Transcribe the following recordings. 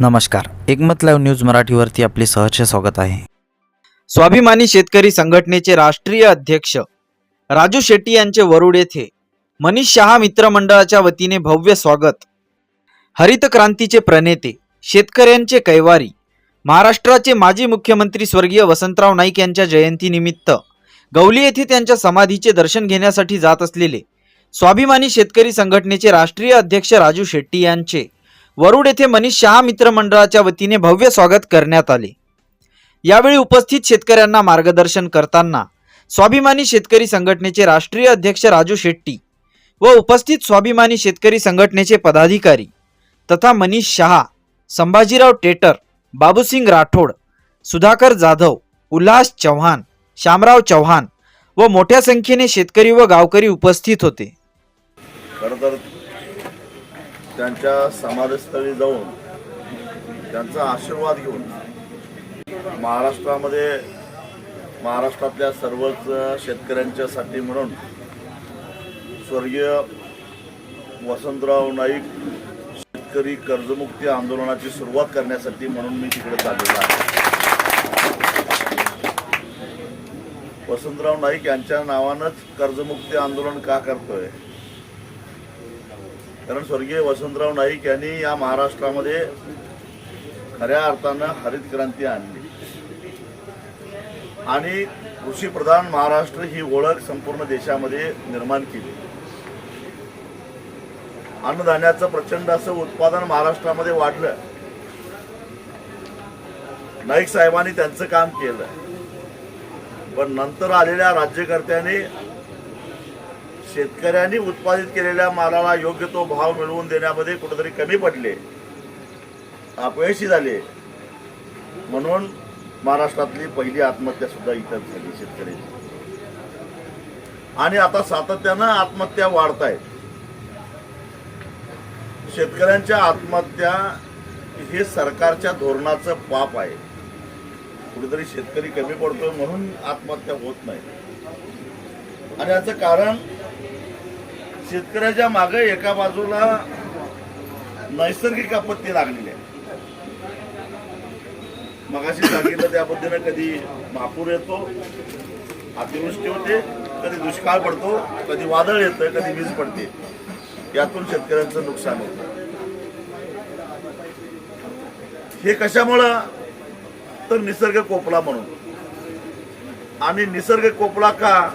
नमस्कार. एकमत live news मराठीवरती आपले सहर्ष स्वागत आहे. स्वाभिमानी शेतकरी संघटनेचे राष्ट्रीय अध्यक्ष राजू शेट्टी यांचे वरुड येथे मनीष शहा मित्रमंडळाच्या वतीने भव्य स्वागत. हरित क्रांतीचे प्रणेते शेतकऱ्यांचे कैवारी महाराष्ट्राचे माजी मुख्यमंत्री स्वर्गीय वसंतराव नाईक यांच्या जयंतीनिमित्त गौली येथे त्यांच्या समाधीचे दर्शन घेण्यासाठी जात असलेले स्वाभिमानी शेतकरी संघटनेचे राष्ट्रीय अध्यक्ष राजू शेट्टी यांचे वरुड येथे मनीष शहा मित्रमंडळाच्या वतीने भव्य स्वागत करण्यात आले. यावेळी उपस्थित शेतकऱ्यांना मार्गदर्शन करताना स्वाभिमानी शेतकरी संघटनेचे राष्ट्रीय अध्यक्ष राजू शेट्टी व उपस्थित स्वाभिमानी शेतकरी संघटनेचे पदाधिकारी तथा मनीष शहा संभाजीराव टेटर बाबूसिंग राठोड सुधाकर जाधव उल्हास चव्हाण शामराव चव्हाण व मोठ्या संख्येने शेतकरी व गावकरी उपस्थित होते. खरं तर त्यांच्या समाधीस्थळी जाऊन त्यांचा आशीर्वाद घेऊन महाराष्ट्रामध्ये महाराष्ट्रातल्या सर्वच शेतकऱ्यांच्यासाठी म्हणून स्वर्गीय वसंतराव नाईक शेतकरी कर्जमुक्ती आंदोलनाची सुरुवात करण्यासाठी म्हणून मी तिकडे चाललेलो आहे. वसंतराव नाईक यांच्या नावानंच कर्जमुक्ती आंदोलन का करतोय? कारण स्वर्गीय वसंतराव नाईक यांनी या महाराष्ट्रामध्ये खऱ्या अर्थानं हरित क्रांती आणली. आणि कृषीप्रधान महाराष्ट्र ही ओळख संपूर्ण देशामध्ये निर्माण केली. अन्नधान्याचं प्रचंड असं उत्पादन महाराष्ट्रामध्ये वाढलं. नाईक साहेबांनी त्यांचं काम केलं. पण नंतर आलेल्या राज्यकर्त्यांनी शेतकऱ्यांनी उत्पादित केलेल्या मालाला योग्य तो भाव मिळवून देण्यामध्ये कुठेतरी कमी पडले. अपयशी झाले. म्हणून महाराष्ट्रातली पहिली आत्महत्या सुद्धा इथं झाली शेतकऱ्याची. आणि आता सातत्यानं आत्महत्या वाढत आहेत शेतकऱ्यांच्या आत्महत्या हे सरकारच्या धोरणाचं पाप आहे. कुठेतरी शेतकरी कमी पडतोय म्हणून आत्महत्या होत नाही. आणि याचं कारण शेतकऱ्याच्या मागे एका बाजूला नैसर्गिक आपत्ती लागलेली आहे. मगाशी सांगितलं त्या पद्धतीनं कधी महापूर येतो अतिवृष्टी होते कधी दुष्काळ पडतो कधी वादळ येतं कधी वीज पडते. यातून शेतकऱ्यांचं नुकसान होतं. हे कशामुळं? तर निसर्ग कोपला म्हणून. आणि निसर्ग कोपला का?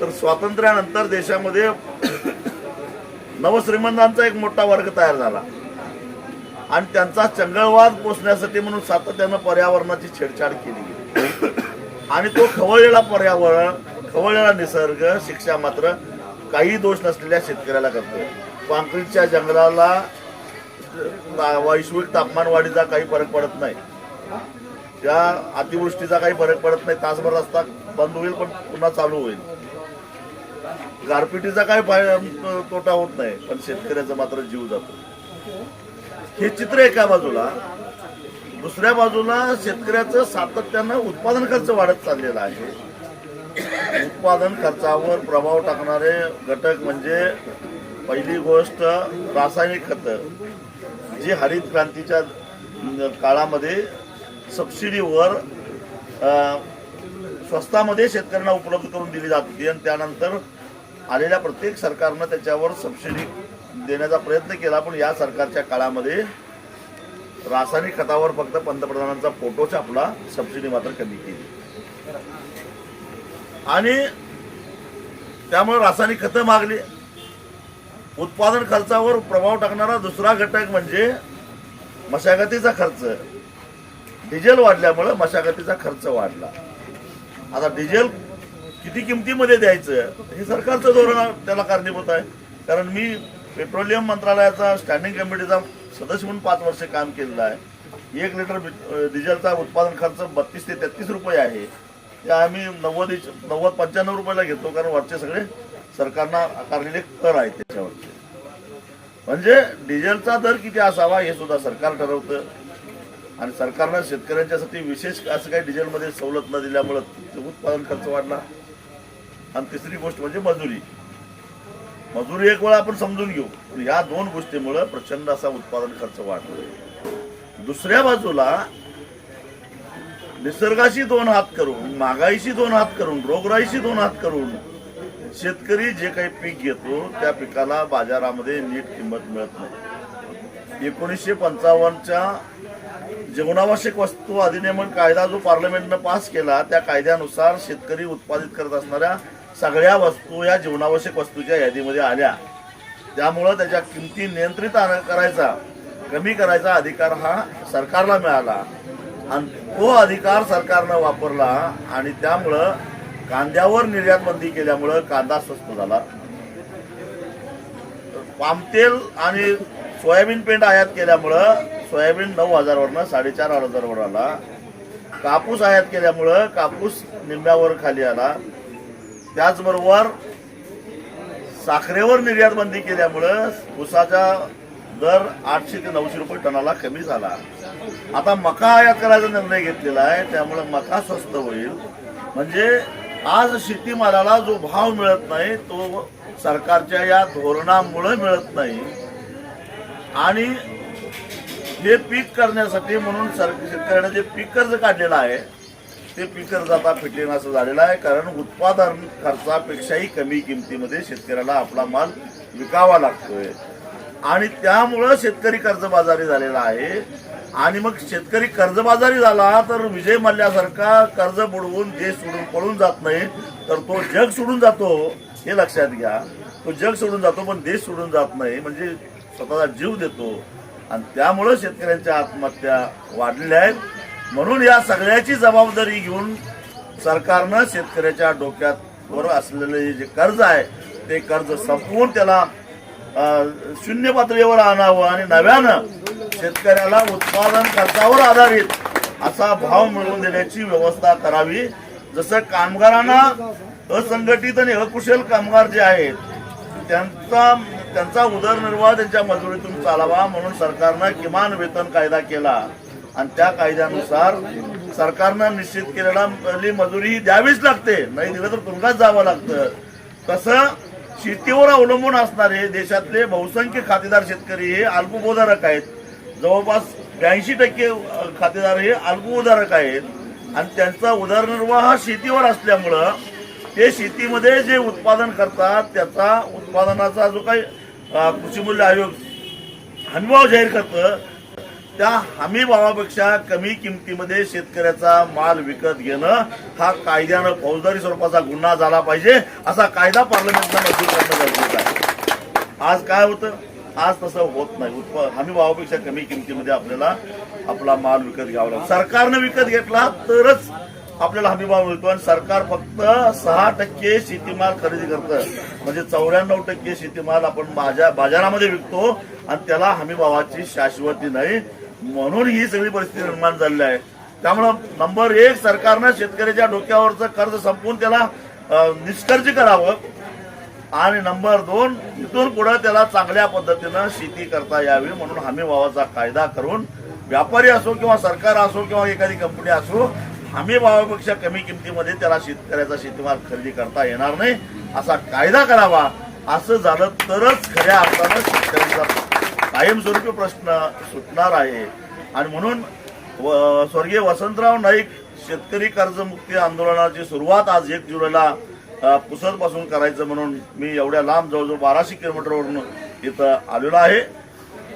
तर स्वातंत्र्यानंतर देशामध्ये नवश्रीमंतांचा एक मोठा वर्ग तयार झाला. आणि त्यांचा चंगळवाद पोचण्यासाठी म्हणून सातत्यानं पर्यावरणाची छेडछाड केली आणि तो खवळलेला पर्यावरण खवळलेला निसर्ग शिक्षा मात्र काही दोष नसलेल्या शेतकऱ्याला करतो काँक्रीटच्या जंगलाला वैश्विक तापमान वाढीचा काही फरक पडत नाही. त्या अतिवृष्टीचा काही फरक पडत नाही. तासभर रस्ता बंद होईल पण पुन्हा चालू होईल. गारपिटीचा काय तोटा होत नाही. पण शेतकऱ्याचा मात्र जीव जातो. हे चित्र एका बाजूला दुसऱ्या बाजूला शेतकऱ्याचं सातत्यानं उत्पादन खर्च वाढत चाललेला आहे. उत्पादन खर्चावर प्रभाव टाकणारे घटक म्हणजे पहिली गोष्ट रासायनिक खतं जी हरित क्रांतीच्या काळामध्ये सबसिडीवर अं, स्वस्तामध्ये शेतकऱ्यांना उपलब्ध करून दिली जात होती. आणि त्यानंतर आलेल्या प्रत्येक सरकारनं त्याच्यावर सबसिडी देण्याचा प्रयत्न केला पण या सरकारच्या काळामध्ये रासायनिक खतावर फक्त पंतप्रधानांचा फोटो छापला सबसिडी मात्र कमी केली. आणि त्यामुळे रासायनिक खतं मागली. उत्पादन खर्चावर प्रभाव टाकणारा दुसरा घटक म्हणजे मशागतीचा खर्च. डिझेल वाढल्यामुळं मशागतीचा खर्च वाढला. आता डिझेल किती किमतीमध्ये द्यायचं? हे सरकारचं धोरण त्याला कारणीभूत आहे. कारण मी पेट्रोलियम मंत्रालयाचा स्टँडिंग कमिटीचा सदस्य म्हणून पाच वर्ष काम केलेलं आहे. एक लिटर डिझेलचा उत्पादन खर्च बत्तीस ते तेहतीस रुपये आहे. ते आम्ही नव्वद नव्वद पंच्याण्णव रुपयाला घेतो कारण वरचे सगळे सरकारनं आकारलेले कर आहेत त्याच्यावरचे. म्हणजे डिझेलचा दर किती असावा हे सुद्धा सरकार ठरवतं. आणि सरकारनं शेतकऱ्यांच्यासाठी विशेष असं काही डिझेलमध्ये सवलत न दिल्यामुळं ते उत्पादन खर्च वाढला. आणि तिसरी गोष्ट म्हणजे मजुरी. मजुरी एक वेळा आपण समजून घेऊ पण या दोन गोष्टीमुळं प्रचंड असा उत्पादन खर्च वाढतो दुसऱ्या बाजूला निसर्गाशी दोन हात करून महागाईशी दोन हात करून रोगराईशी दोन हात करून शेतकरी जे काही पीक घेतो त्या पिकाला बाजारामध्ये नीट किंमत मिळत नाही. एकोणीसशे पंचावन्नच्या जीवनावश्यक वस्तू अधिनियमन कायदा जो पार्लमेंटनं पास केला त्या कायद्यानुसार शेतकरी उत्पादित करत असणाऱ्या सगळ्या वस्तू या जीवनावश्यक वस्तूच्या यादीमध्ये आल्या. त्यामुळं त्याच्या किमती नियंत्रित करायचा कमी करायचा अधिकार हा सरकारला मिळाला. आणि तो अधिकार सरकारनं वापरला आणि त्यामुळं कांद्यावर निर्यात बंदी केल्यामुळं कांदा स्वस्त झाला. पामतेल आणि सोयाबीन पेंट आयात केल्यामुळं सोयाबीन नऊ हजारवरनं साडेचार हजारवर आला. कापूस आयात केल्यामुळं कापूस निम्म्यावर खाली आला. त्याचबरोबर साखरेवर निर्यात बंदी केल्यामुळं ऊसाचा दर आठशे ते नऊशे रुपये टनाला कमी झाला. आता मका आयात करायचा निर्णय घेतलेला आहे त्यामुळं मका स्वस्त होईल. म्हणजे आज शेतीमालाला जो भाव मिळत नाही तो सरकारच्या या धोरणामुळे मिळत नाही. आणि हे पीक करण्यासाठी म्हणून सर शेतकऱ्याने जे पीक कर्ज काढलेलं आहे ते पीक जाता आता असं झालेलं आहे. कारण उत्पादन खर्चापेक्षाही कमी किमतीमध्ये शेतकऱ्याला आपला माल विकावा लागतोय. आणि त्यामुळं शेतकरी कर्जबाजारी झालेला आहे. आणि मग शेतकरी कर्जबाजारी झाला तर विजय मल्ल्यासारखा कर्ज बुडवून देश सोडून पळून जात नाही तर तो जग सोडून जातो हे लक्षात घ्या. तो जग सोडून जातो पण देश सोडून जात नाही म्हणजे स्वतःचा जीव देतो. आणि त्यामुळं शेतकऱ्यांच्या आत्महत्या वाढलेल्या आहेत. म्हणून या सगळ्याची जबाबदारी घेऊन सरकारनं शेतकऱ्याच्या डोक्यात वर असलेले जे कर्ज आहे ते कर्ज संपवून त्याला शून्य पातळीवर आणावं आणि नव्यानं शेतकऱ्याला उत्पादन खर्चावर आधारित असा भाव मिळवून देण्याची व्यवस्था करावी. जसं कामगारांना असंघटित आणि अकुशल कामगार जे आहेत त्यांचा त्यांचा उदरनिर्वाह त्यांच्या मजुरीतून चालावा म्हणून सरकारनं किमान वेतन कायदा केला. आणि त्या कायद्यानुसार सरकारनं निश्चित केलेला मजुरी ही द्यावीच लागते. नाही दिलं तर तुरुंगात जावं लागतं. तसं शेतीवर अवलंबून असणारे देशातले बहुसंख्य खातेदार शेतकरी हे अल्पभूधारक आहेत. जवळपास ब्याऐंशी टक्के खातेदार हे अल्पभूधारक आहेत. आणि त्यांचा उदरनिर्वाह हा शेतीवर असल्यामुळं ते शेतीमध्ये जे उत्पादन करतात त्याचा उत्पादनाचा जो काही कृषी मूल्य आयोग हनुभाव जाहीर करतं त्या हमी भावापेक्षा कमी किमतीमध्ये शेतकऱ्याचा माल विकत घेणं हा कायद्यानं फौजदारी स्वरूपाचा गुन्हा झाला पाहिजे असा कायदा पार्लमेंटला मंजूर करणं गरजेचं आहे. आज काय होतं? आज तसं होत नाही. उत्प हमी भावापेक्षा कमी किमतीमध्ये आपल्याला आपला माल विकत घ्यावा लागतो. सरकारनं विकत घेतला तरच आपल्याला हमी भाव मिळतो आणि सरकार फक्त सहा टक्के शेतीमाल खरेदी करतं. म्हणजे चौऱ्याण्णव टक्के शेतीमाल आपण बाजा बाजारामध्ये विकतो आणि त्याला हमी भावाची शाश्वती नाही. म्हणून ही सगळी परिस्थिती निर्माण झालेली आहे. त्यामुळं नंबर एक सरकारनं शेतकऱ्याच्या डोक्यावरचं कर्ज संपवून त्याला अं, निष्कर्ष करावं. आणि नंबर दोन इथून पुढे त्याला चांगल्या पद्धतीनं शेती करता यावी म्हणून हमी भावाचा कायदा करून व्यापारी असो किंवा सरकार असो किंवा एखादी कंपनी असो हमी भावापेक्षा कमी किमतीमध्ये त्याला शेतकऱ्याचा शेतीमाल खरेदी करता येणार नाही. असा कायदा करावा. असं झालं तरच खऱ्या अर्थानं शेतकऱ्यांचा कायमस्वरूपी प्रश्न सुटणार आहे. आणि म्हणून व- स्वर्गीय वसंतराव नाईक शेतकरी कर्जमुक्ती आंदोलनाची सुरुवात आज एक जुलैला पुसदपासून करायचं म्हणून मी एवढ्या लांब जवळजवळ बाराशे किलोमीटरवरून इथं आलेलो आहे.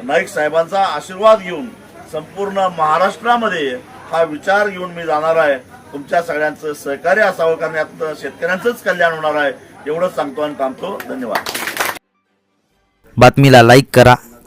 नाईक साहेबांचा आशीर्वाद घेऊन संपूर्ण महाराष्ट्रामध्ये हा विचार घेऊन मी जाणार आहे. तुमच्या सगळ्यांचं सहकार्य असावं कारण यात शेतकऱ्यांचंच कल्याण होणार आहे. एवढंच सांगतो आणि थांबतो. धन्यवाद. बातमीला लाईक करा.